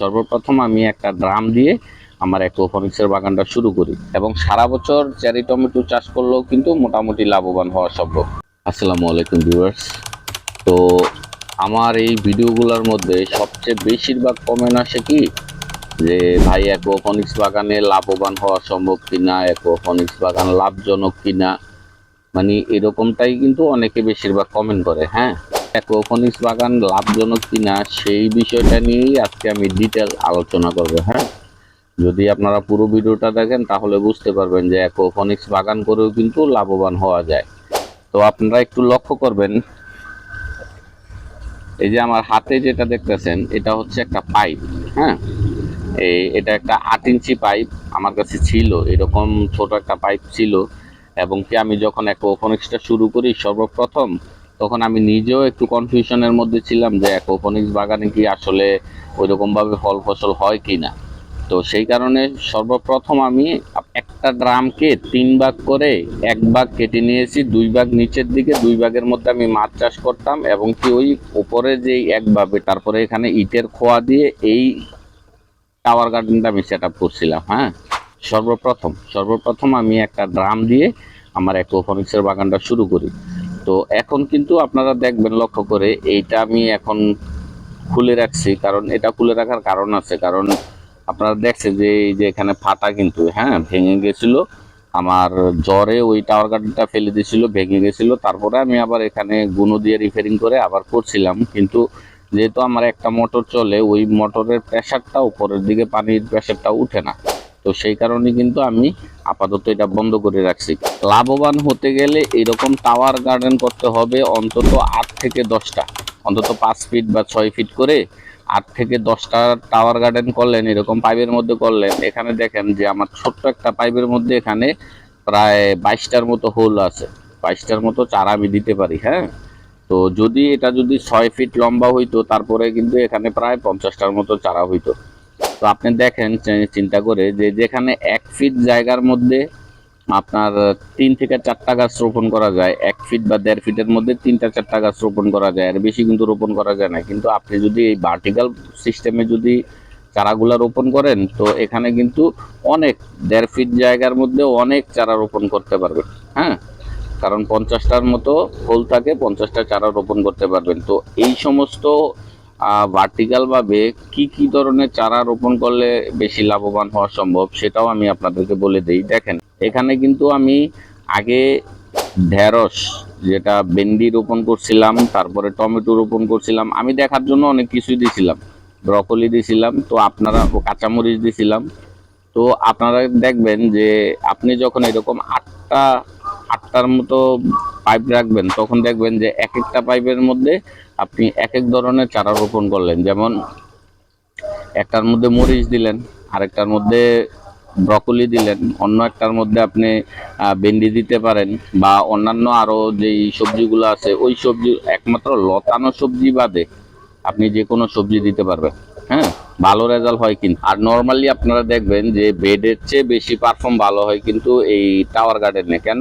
সর্বপ্রথম আমি একটা ড্রাম দিয়ে আমার অ্যাকোফনিক্সের বাগানটা শুরু করি এবং সারা বছর চেরি টমেটো চাষ করলেও কিন্তু মোটামুটি লাভবান হওয়া সম্ভব। আসসালামু আলাইকুম ভিউয়ার্স। তো আমার এই ভিডিওগুলোর মধ্যে সবচেয়ে বেশিরভাগ কমেন্ট আসে কি? যে ভাই অ্যাকোফনিক্স বাগানে লাভবান হওয়া সম্ভব কিনা? অ্যাকোফনিক্স বাগান লাভজনক কিনা? মানে এরকমটাই কিন্তু অনেকে বেশিরভাগ কমেন্ট করে হ্যাঁ? অ্যাকোফনিক্স বাগান লাভজনক কিনা সেই বিষয়টা নিয়েই আজকে আমি ডিটেল আলোচনা করব হ্যাঁ? যদি আপনারা পুরো ভিডিওটা দেখেন, তাহলে বুঝতে পারবেন যে অ্যাকোফনিক্স বাগান করেও কিন্তু লাভবান হওয়া যায়। তো আপনারা একটু লক্ষ্য করবেন, এই যে আমার হাতে যেটা দেখতেছেন, এটা হচ্ছে একটা পাইপ হ্যাঁ? এই এটা একটা আট ইঞ্চি পাইপ আমার কাছে ছিল, এরকম ছোট একটা পাইপ ছিল। এবং কি আমি যখন অ্যাকোফনিক্সটা শুরু করি, সর্বপ্রথম তখন আমি নিজেও একটু কনফিউশনের মধ্যে ছিলাম যে অ্যাকোফনিক্স বাগানে কি আসলে ওইরকমভাবে ফল ফসল হয় কি না তো সেই কারণে সর্বপ্রথম আমি একটা ড্রামকে তিন ভাগ করে এক ভাগ কেটে নিয়েছি, দুই ভাগ নিচের দিকে, দুই ভাগের মধ্যে আমি মাছ চাষ করতাম এবং কি ওই উপরে যে এক ভাবে, তারপরে এখানে ইটের খোয়া দিয়ে এই টাওয়ার গার্ডেনটা আমি সেট আপ করছিলাম হ্যাঁ? সর্বপ্রথম সর্বপ্রথম আমি একটা ড্রাম দিয়ে আমার অ্যাকোফনিক্সের বাগানটা শুরু করি। তো এখন কিন্তু আপনারা দেখবেন লক্ষ্য করে এইটা আমি এখন খুলে রাখছি, কারণ এটা খুলে রাখার কারণ আছে। কারণ আপনারা দেখছেন যে এই যে এখানে ফাটা কিন্তু হ্যাঁ ভেঙে গেছিল, আমার জ্বরে ওই টাওয়ার গার্ডেনটা ফেলে দিয়েছিল, ভেঙে গেছিল, তারপরে আমি আবার এখানে গুঁড়ো দিয়ে রিপেয়ারিং করে আবার করছিলাম। কিন্তু যেহেতু আমার একটা মোটর চলে, ওই মোটরের প্রেশারটা উপরের দিকে, পানির প্রেশারটা উঠে না। তো সেই কারণে কিন্তু আমি আপাতত এটা বন্ধ করে রাখছি। লাভবান হতে গেলে এরকম টাওয়ার গার্ডেন করতে হবে অন্তত আট থেকে দশটা। অন্তত পাঁচ ফিট বা ছয় ফিট করে আট থেকে দশটা টাওয়ার গার্ডেন করলেন, এরকম পাইপের মধ্যে করলেন। এখানে দেখেন যে আমার ছোট্ট একটা পাইপের মধ্যে এখানে প্রায় বাইশটার মতো হোল আছে। বাইশটার মতো চারা আমি দিতে পারি হ্যাঁ? তো যদি এটা যদি ছয় ফিট লম্বা হইতো, তারপরে কিন্তু এখানে প্রায় পঞ্চাশটার মতো চারা হইতো। তো আপনি দেখেন চিন্তা করে যে যেখানে এক ফিট জায়গার মধ্যে আপনার তিন থেকে চারটা গাছ রোপণ করা যায়, এক ফিট বা দেড় ফিটের মধ্যে তিনটা চারটা গাছ রোপণ করা যায়, আর বেশি কিন্তু রোপণ করা যায় না। কিন্তু আপনি যদি এই ভার্টিক্যাল সিস্টেমে যদি চারাগুলা রোপণ করেন, তো এখানে কিন্তু অনেক দেড় ফিট জায়গার মধ্যে অনেক চারা রোপণ করতে পারবেন হ্যাঁ? কারণ পঞ্চাশটার মতো ফুল থাকে, পঞ্চাশটা চারা রোপণ করতে পারবেন। তো এই সমস্ত ভার্টিক্যাল ভাবে কি কি ধরনের চারা রোপণ করলে বেশি লাভবান হওয়া সম্ভব সেটাও আমি আপনাদেরকে বলে দেই। দেখেন, এখানে কিন্তু আমি আগে ঢেঁড়স, যেটা ভেন্ডি রোপণ করছিলাম, তারপরে টমেটো রোপণ করছিলাম, আমি দেখার জন্য অনেক কিছুই দিছিলাম। ব্রকলি দিছিলাম, তো আপনারা কাঁচামরিচ দিছিলাম। তো আপনারা দেখবেন যে আপনি যখন এরকম আটটা, আটটার মতো পাইপ রাখবেন, তখন দেখবেন যে এক একটা পাইপের মধ্যে আপনি এক এক ধরনের চারা রোপণ করলেন। যেমন একটার মধ্যে মরিচ দিলেন, আরেকটার মধ্যে ব্রকলি দিলেন, অন্য একটার মধ্যে আপনি ভেন্ডি দিতে পারেন বা অন্যান্য আরও যেই সবজিগুলো আছে, ওই সবজি, একমাত্র লতানো সবজি বাদে আপনি যে কোনো সবজি দিতে পারবেন। হ্যাঁ ভালো রেজাল্ট হয় কিন্তু। আর নর্মালি আপনারা দেখবেন যে বেডের চেয়ে বেশি পারফর্ম ভালো হয় কিন্তু এই টাওয়ার গার্ডেনে কেন?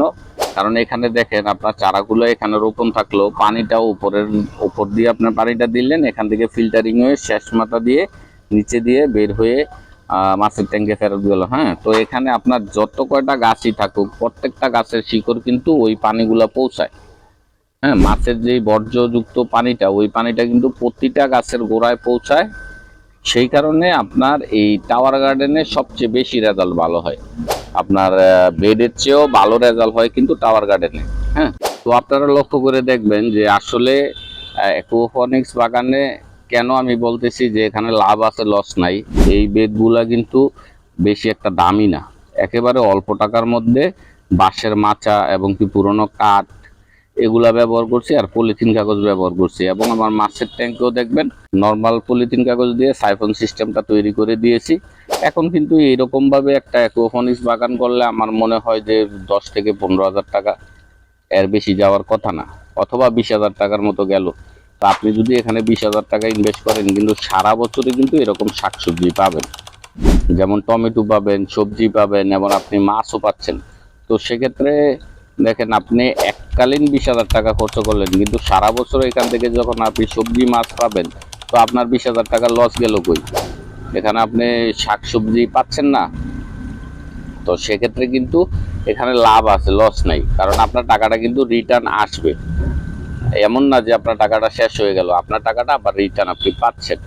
কারণ এখানে দেখেন আপনার চারাগুলো এখানে রোপণ থাকলেও পানিটাও উপরের উপর দিয়ে আপনার পানিটা দিলেন, এখান থেকে ফিল্টারিং হয়ে শেষ মাথা দিয়ে নিচে দিয়ে বের হয়ে মাছের ট্যাঙ্কে ফেরত গেল হ্যাঁ? তো এখানে আপনার যত কয়টা গাছই থাকুক, প্রত্যেকটা গাছের শিকড় কিন্তু ওই পানিগুলো পৌঁছায়। হ্যাঁ মাছের যে বর্জ্যযুক্ত পানিটা, ওই পানিটা কিন্তু প্রতিটা গাছের গোড়ায় পৌঁছায়। সেই কারণে আপনার এই টাওয়ার গার্ডেনে সবচেয়ে বেশি রেজাল্ট ভালো হয়। আপনার বেডের চেয়েও ভালো রেজাল্ট হয় কিন্তু টাওয়ার গার্ডেনে হ্যাঁ? তো আপনারা লক্ষ্য করে দেখবেন যে আসলে অ্যাকোফনিক্স বাগানে কেন আমি বলতেছি যে এখানে লাভ আছে লস নাই? এই বেডগুলা কিন্তু বেশি একটা দামি না। একেবারে অল্প টাকার মধ্যে বাঁশের মাচা এবং কি পুরনো কাঠ এগুলা ব্যবহার করছি আর পলিথিন কাগজ ব্যবহার করছি। এবং আমার মাছের ট্যাঙ্কেও দেখবেন নর্মাল পলিথিন কাগজ দিয়ে সাইফন সিস্টেমটা তৈরি করে দিয়েছি। এখন কিন্তু এইরকম ভাবে একটা অ্যাকোফনিক্স বাগান করলে আমার মনে হয় যে দশ থেকে পনেরো হাজার টাকা এর বেশি যাওয়ার কথা না, অথবা বিশ হাজার টাকার মতো গেল। তো আপনি যদি এখানে বিশ হাজার টাকা ইনভেস্ট করেন, কিন্তু সারা বছরে কিন্তু এরকম শাকসবজি পাবেন। যেমন টমেটো পাবেন, সবজি পাবেন, এবং আপনি মাছও পাচ্ছেন। তো সেক্ষেত্রে দেখেন, আপনি এককালীন বিশ হাজার টাকা খরচ করলেন, কিন্তু সারা বছর এখান থেকে যখন আপনি সবজি মাছ পাবেন, তো আপনার বিশ হাজার টাকা লস গেল কই? এখানে আপনি শাক সবজি পাচ্ছেন না। তো সেক্ষেত্রে কিন্তু এখানে লাভ আছে লস নাই, কারণ আপনার টাকাটা কিন্তু রিটার্ন আসবে। এমন না যে আপনার টাকাটা শেষ হয়ে গেল, আপনার টাকাটা আবার রিটার্ন আপনি পাচ্ছেন।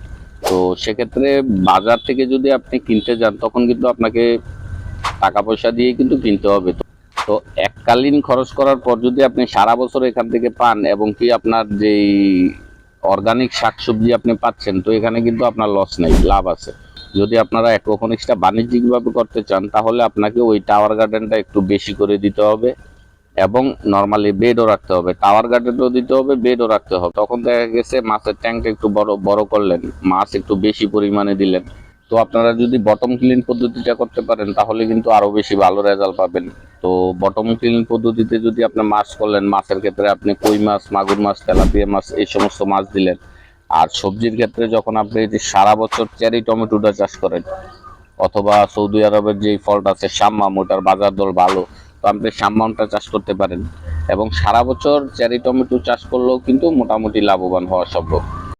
তো সেক্ষেত্রে বাজার থেকে যদি আপনি কিনতে যান, তখন কিন্তু আপনাকে টাকা পয়সা দিয়ে কিন্তু কিনতে হবে। তো এককালীন খরচ করার পর যদি আপনি সারা বছর এখান থেকে পান এবং কি আপনার যেই অর্গানিক শাকসবজি আপনি পাচ্ছেন, তো এখানে কিন্তু আপনার লস নেই, লাভ আছে। যদি আপনারা অ্যাকোফোনিক্সটা বাণিজ্যিকভাবে করতে চান, তাহলে আপনাকে ওই টাওয়ার গার্ডেনটা একটু বেশি করে দিতে হবে এবং নর্মালি বেডও রাখতে হবে। টাওয়ার গার্ডেনও দিতে হবে বেডও রাখতে হবে। তখন দেখা গেছে মাছের ট্যাঙ্কটা একটু বড় বড় করলেন, মাছ একটু বেশি পরিমাণে দিলেন। তো আপনারা যদি বটম ক্লিন পদ্ধতিটা করতে পারেন, তাহলে কিন্তু আরও বেশি ভালো রেজাল্ট পাবেন। তো বটম ক্লিন পদ্ধতিতে যদি আপনি মাছ করলেন মাছের ক্ষেত্রে আপনি কই মাছ, মাগুর মাছ, তেলাপিয়া মাছ, এই সমস্ত মাছ দিলেন। আর সবজির ক্ষেত্রে যখন আপনি যে সারা বছর চেরি টমেটোটা চাষ করেন, অথবা সৌদি আরবের যে ফলটা আছে সাম্মাম, ওটার বাজার দর ভালো, তো আপনি সাম্মামটা চাষ করতে পারেন। এবং সারা বছর চেরি টমেটো চাষ করলেও কিন্তু মোটামুটি লাভবান হওয়া সম্ভব।